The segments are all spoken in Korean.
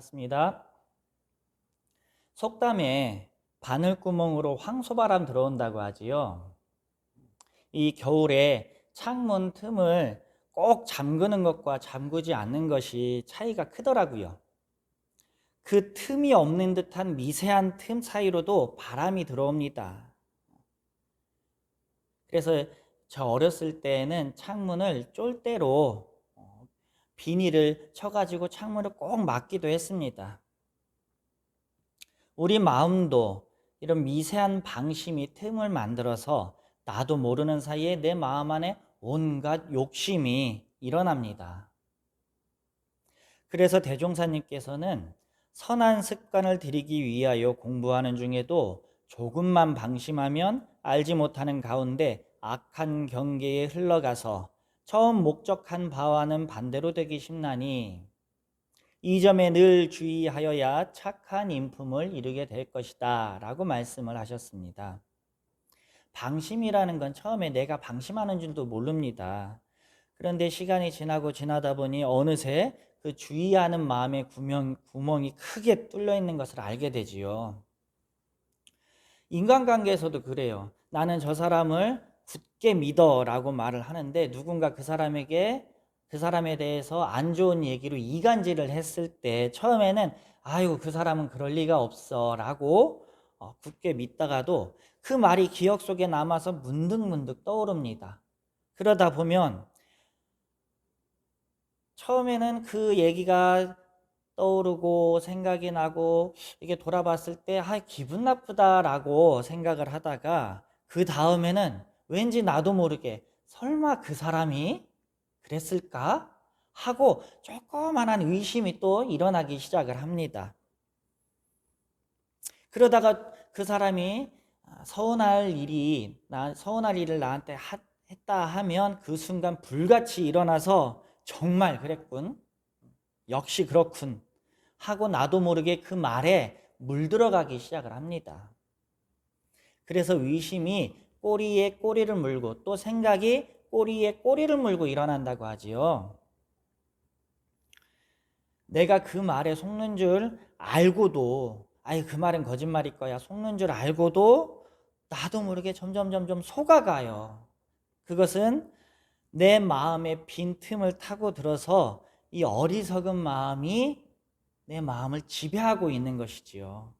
맞습니다. 속담에 바늘구멍으로 황소바람 들어온다고 하지요. 이 겨울에 창문 틈을 꼭 잠그는 것과 잠그지 않는 것이 차이가 크더라고요. 그 틈이 없는 듯한 미세한 틈 사이로도 바람이 들어옵니다. 그래서 저 어렸을 때는 창문을 쫄대로 어, 비닐을 쳐가지고 창문을 꼭 막기도 했습니다. 우리 마음도 이런 미세한 방심이 틈을 만들어서 나도 모르는 사이에 내 마음 안에 온갖 욕심이 일어납니다. 그래서 대종사님께서는 선한 습관을 들이기 위하여 공부하는 중에도 조금만 방심하면 알지 못하는 가운데 악한 경계에 흘러가서 처음 목적한 바와는 반대로 되기 쉽나니 이 점에 늘 주의하여야 착한 인품을 이루게 될 것이다 라고 말씀을 하셨습니다. 방심이라는 건 처음에 내가 방심하는 줄도 모릅니다. 그런데 시간이 지나고 지나다 보니 어느새 그 주의하는 마음의 구멍, 구멍이 크게 뚫려 있는 것을 알게 되지요. 인간관계에서도 그래요. 나는 저 사람을 굳게 믿어라고 말을 하는데 누군가 그 사람에게 그 사람에 대해서 안 좋은 얘기로 이간질을 했을 때 처음에는 아이고 그 사람은 그럴 리가 없어라고 어, 굳게 믿다가도 그 말이 기억 속에 남아서 문득문득 떠오릅니다. 그러다 보면 처음에는 그 얘기가 떠오르고 생각이 나고 이게 돌아봤을 때 아, 기분 나쁘다라고 생각을 하다가 그 다음에는 왠지 나도 모르게 설마 그 사람이 그랬을까 하고 조그만한 의심이 또 일어나기 시작을 합니다. 그러다가 그 사람이 서운할 일이 나 서운할 일을 나한테 하, 했다 하면 그 순간 불같이 일어나서 정말 그랬군. 역시 그렇군. 하고 나도 모르게 그 말에 물들어가기 시작을 합니다. 그래서 의심이 꼬리에 꼬리를 물고 또 생각이 꼬리에 꼬리를 물고 일어난다고 하지요. 내가 그 말에 속는 줄 알고도 아이 그 말은 거짓말일 거야 속는 줄 알고도 나도 모르게 점점 점점 속아가요. 그것은 내 마음의 빈틈을 타고 들어서 이 어리석은 마음이 내 마음을 지배하고 있는 것이지요.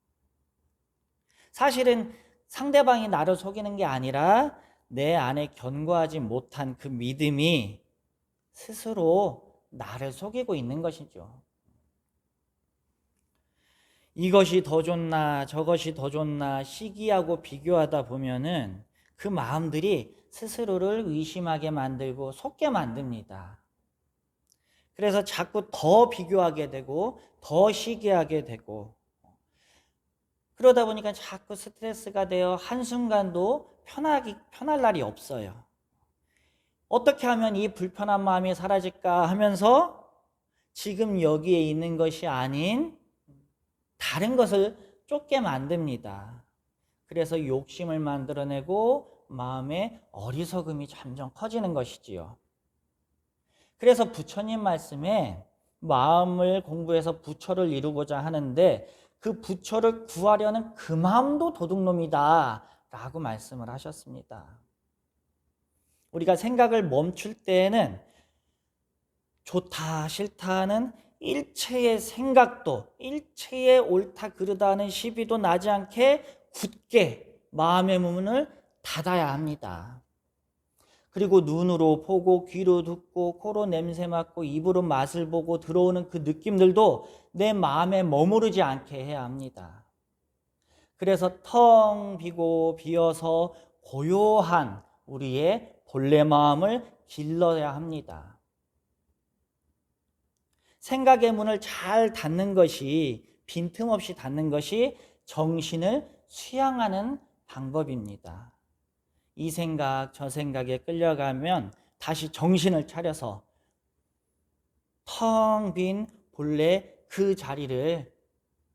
사실은 상대방이 나를 속이는 게 아니라 내 안에 견고하지 못한 그 믿음이 스스로 나를 속이고 있는 것이죠. 이것이 더 좋나 저것이 더 좋나 시기하고 비교하다 보면은 그 마음들이 스스로를 의심하게 만들고 속게 만듭니다. 그래서 자꾸 더 비교하게 되고 더 시기하게 되고 그러다 보니까 자꾸 스트레스가 되어 한순간도 편하기, 편할 날이 없어요. 어떻게 하면 이 불편한 마음이 사라질까 하면서 지금 여기에 있는 것이 아닌 다른 것을 쫓게 만듭니다. 그래서 욕심을 만들어내고 마음의 어리석음이 점점 커지는 것이지요. 그래서 부처님 말씀에 마음을 공부해서 부처를 이루고자 하는데 그 부처를 구하려는 그 마음도 도둑놈이다 라고 말씀을 하셨습니다. 우리가 생각을 멈출 때에는 좋다 싫다는 일체의 생각도 일체의 옳다 그르다 하는 시비도 나지 않게 굳게 마음의 문을 닫아야 합니다. 그리고 눈으로 보고 귀로 듣고 코로 냄새 맡고 입으로 맛을 보고 들어오는 그 느낌들도 내 마음에 머무르지 않게 해야 합니다. 그래서 텅 비고 비어서 고요한 우리의 본래 마음을 길러야 합니다. 생각의 문을 잘 닫는 것이 빈틈없이 닫는 것이 정신을 수양하는 방법입니다. 이 생각, 저 생각에 끌려가면 다시 정신을 차려서 텅 빈 본래 그 자리를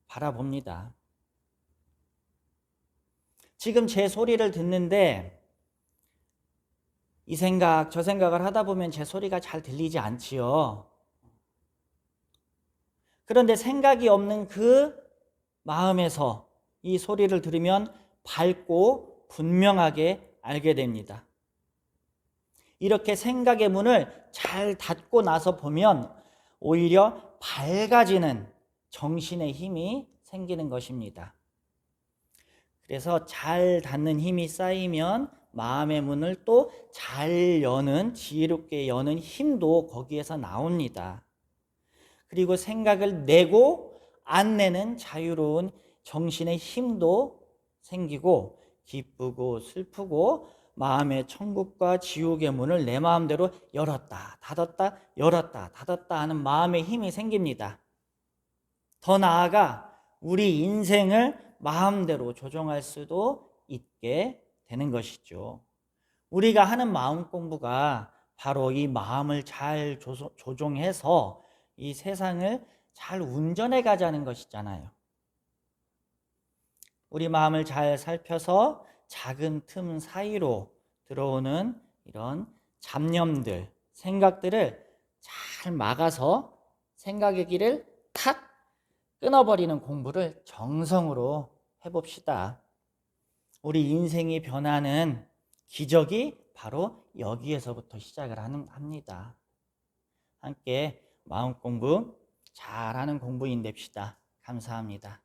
바라봅니다. 지금 제 소리를 듣는데 이 생각, 저 생각을 하다 보면 제 소리가 잘 들리지 않지요. 그런데 생각이 없는 그 마음에서 이 소리를 들으면 밝고 분명하게 알게 됩니다. 이렇게 생각의 문을 잘 닫고 나서 보면 오히려 밝아지는 정신의 힘이 생기는 것입니다. 그래서 잘 닫는 힘이 쌓이면 마음의 문을 또 잘 여는 지혜롭게 여는 힘도 거기에서 나옵니다. 그리고 생각을 내고 안 내는 자유로운 정신의 힘도 생기고 기쁘고 슬프고 마음의 천국과 지옥의 문을 내 마음대로 열었다, 닫았다, 열었다, 닫았다 하는 마음의 힘이 생깁니다. 더 나아가 우리 인생을 마음대로 조종할 수도 있게 되는 것이죠. 우리가 하는 마음 공부가 바로 이 마음을 잘 조종해서 이 세상을 잘 운전해 가자는 것이잖아요. 우리 마음을 잘 살펴서 작은 틈 사이로 들어오는 이런 잡념들, 생각들을 잘 막아서 생각의 길을 탁 끊어버리는 공부를 정성으로 해봅시다. 우리 인생이 변하는 기적이 바로 여기에서부터 시작을 하는, 합니다. 함께 마음 공부 잘하는 공부인 됩시다. 감사합니다.